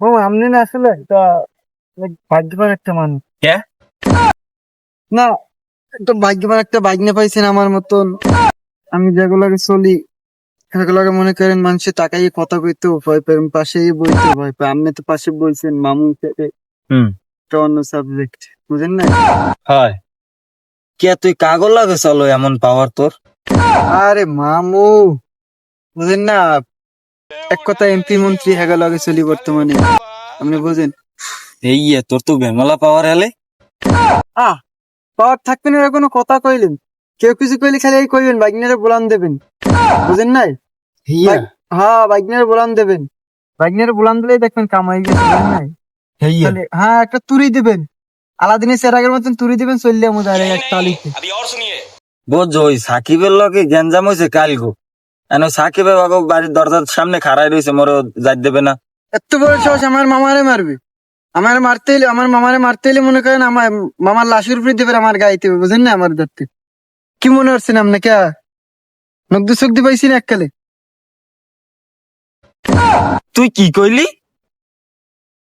মামা আপনি না আসলে তো ভাগ্যবান একটা মানুষ। কে? না একটা ভাগ্যবান একটা ভাগ্নে পাইছেন আমার মতন। আমি যেগুলোকে চলি সেগুলোকে মনে করেন মানুষের টাকাই কথা কইতেও ভয় পাই পাশেই বইতে ভয় পাই আপনি তো পাশে বলছেন মামু থেকে। হুম। একটা অন্য সাবজেক্ট বুঝেন না? হয়। কে তুই কাগজ লাগে চলো এমন পাওয়ার তোর? আরে মামু বুঝেন না? এক কথা এমপি মন্ত্রী হেগা লগে চলি বর্তমানে। আপনি বুঝেন? এই ইয়ে, তোর তো বেমলা পাওয়ার এলে। আহ পাওয়ার থাকবেন এর কোনো কথা কইলেন। কেউ কিছু কইলে খালি এই কইবেন বাইকনারে বলান দেবেন। বুঝেন নাই? বাই- হ্যাঁ বাইকনারে বলান দেবেন। বাইকনারে বলান দিলেই দেখবেন কামাই গেছে নাই? ইয়ে। হ্যাঁ একটা তুরি দিবেন। আলাদিনের সেরাগের মতন তুরি দিবেন চললে আমাদের একটা আলিতে বুঝছ ওই সাকিবের লগে গ্যাঞ্জাম হয়েছে কাল গো। এন সাকিবের বাবু বাড়ির দরজার সামনে খাড়াই রয়েছে যাই দেবে না। এত বড় সাহস আমার মামারে মারবে? আমার মারতে এলে আমার মামারে মারতে এলে মনে করেন আমার মামার লাশের উপরে দেবে আমার গাইতে বুঝেন না আমার ধরতে। কি মনে হচ্ছেন আপনাকে? নগদ শক্তি পাইছি না এককালে। তুই কি কইলি?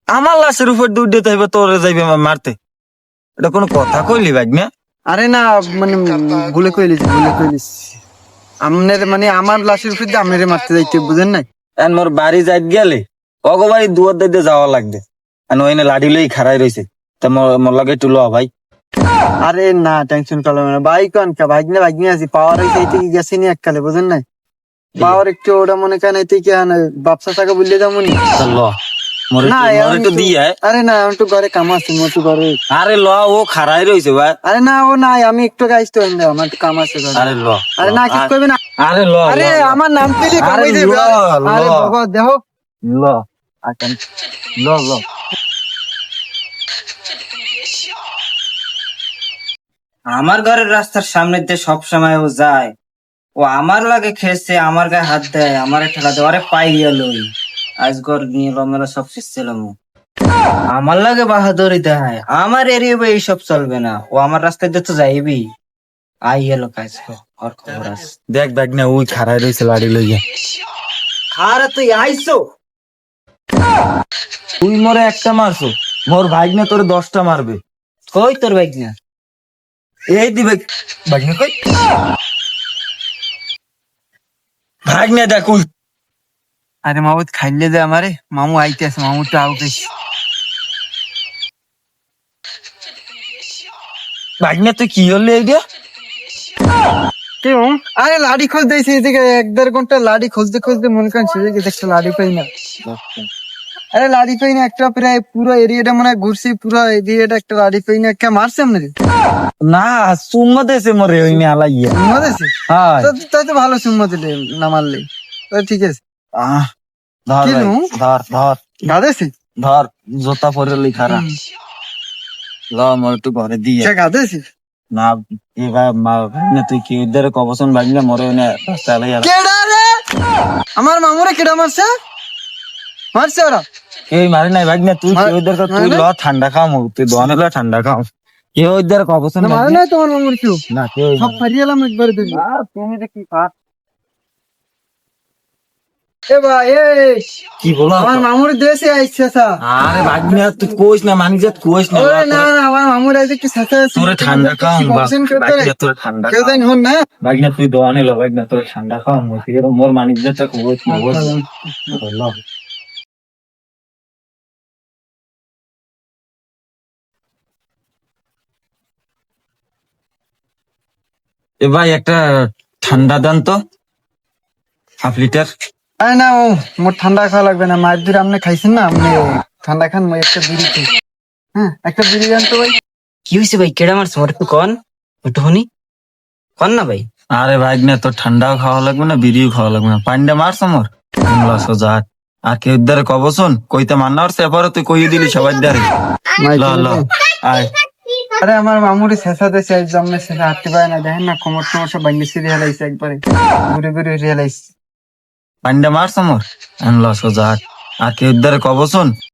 আমার লাশের উপর দৌড় দিতে হইবে তোরে যাইবে মারতে। এটা কোনো কথা কইলি ভাই না আরে না মানে ভুলে কইলিস ভুলে কইলিস আমনের মানে আমার লাশের উপর দিয়ে আমনেরে মারতে যাইতে বুঝেন নাই? এন মোর বাড়ি যাই গেলে অগো বাড়ি দুয়ার দিতে যাওয়া লাগবে। এন ওইনে লাঠি লই খাড়াই রয়েছে তা মোর- লগে একটু ল ভাই। আরে না টেনশন করলাম না। ভাই কন কা ভাই না ভাই আছি পাওয়ার হইতে এইতে কি গেছি নি এককালে বুঝেন নাই? পাওয়ার একটু ওটা মনে করেন এইতে কি ব্যবসা টাকা বুঝলে যাব নি। ল। আরে না আমি ঘরে কাম আছে মোর ঘরে। আরে ল ও খাড়াই রয়েছে ভাই। আরে না ও নাই আমি একটু গাইছ তো এনে আমার একটু কাম আছে আরে ল। আরে না কি আরে- না। আরে ল আরে ল, ল। আমার নাম পেলে আরে দেবে আরে বাবা দেখো। ল। আচ্ছা ল ল। আমার ঘরের রাস্তার সামনে দিয়ে সব সময় ও যায়। ও আমার লাগে খেয়েছে আমার গায়ে হাত দেয় আমার ঠেলা দেয় আরে পাই গেল আজ ঘর নিয়ে লমেলা সব ছিলাম আমার লাগে বাহাদুরি দেয় আমার এরিয়া এইসব চলবে না। ও আমার রাস্তায় তো যাইবি। আই গেল কাজ ওর খবর আছে। দেখ দেখ না ওই খারাই রয়েছে লাড়ি লইয়া। খারা তুই আইসো। তুই মরে একটা মারছো। মোর ভাই না তোরে দশটা মারবে। কই তোর ভাই না এই দিবে ভাই না কই? ভাই না দেখ ওই আরে মামুদ খাইলে দে আমারে? মামু আইতে আছে মামুটা আউকে ভাই না তুই কি হলে এই কেউ আরে লাড়ি খোঁজ দিয়েছে এদিকে এক দেড় ঘণ্টা লাড়ি খুঁজতে খুঁজতে মনে করেন সেদিকে গেছে একটা লাড়ি পাই না। আরে লাড়ি পাই না একটা প্রায় পুরো এরিয়াটা মনে হয় ঘুরছি পুরো এরিয়াটা একটা লাড়ি পাই না কে মারছে আপনাদের না সুম্মা দেশে মরে ওই নিয়ে আলাইয়া সুম্মা দিয়েছে? হ্যাঁ। তাই তো ভালো সুম্মা দিলে না মারলে। ঠিক আছে। আহ, ধর কি ভাই, নু? ধর ধর। গাদেছে ধর জোতা পরে লিখারা ল মোর একটু ঘরে দিয়ে কে গাদেছে না এবার মা না তুই কি ওদের কবসন না মরে না রাস্তা আলাইয়া কেডা রে আমার মামুরে কেডা মারছে মারছে ওরা এই মারে নাই ভাই না তুই মার- কেউ ওদের তুই মারে ল ঠান্ডা খাও তুই দোয়ানে ল ঠান্ডা খাও। কেউ ওদের কবসন না মারে নাই তোমার মামুর কেউ না কেউ সব ফারিয়ে এলাম একবারে দেখি তুমি ভাই এ কি বলো? আমার মামুর দেশে আইছে আরে ভাই না তুই কোস না মানি যা কোস না না না আমার মামুর আইছে কি সাথে তোরে ঠান্ডা খাও করতে তোরে ঠান্ডা কেউ জানি হন না? তুই দোয়ানে ল ভাই না তোরে ঠান্ডা খাও মোর মোর কোস না কোস এ ভাই একটা ঠান্ডা দান তো। Half litre. আরে না ও মোর ঠান্ডা খাওয়া লাগবে না। মায়ের দূরে আপনি খাইছেন না? আপনি ঠান্ডা খান মই একটা বিড়ি খাই। হ্যাঁ একটা বিড়ি দেন তো ভাই। কি হয়েছে ভাই? কেডা মারছে? মোর একটু কন। একটু হনি কন না ভাই? আরে ভাই না তোর ঠান্ডাও খাওয়া লাগবে না বিড়িও খাওয়া লাগবে না। পানিটা মারছ আমার তোমরা সোজা। আর কেউ দ্বারে কবসন কইতে মান্না আর সেপারে তুই কইয়ে দিলি সবাই দ্বারে ল ল আয়। আরে আমার মামুরি শেষা দেশে আইছে আপনি শেষা হাঁটতে পারে না। দেখেন না কোমর টোমর সব সিঁড়ি হেলাইছে একবারে। ঘুরে ঘুরে রিয়েলাইছে পানিটা মারছ আমার আনলো সোজা। আর কেউ দ্বারে কবসন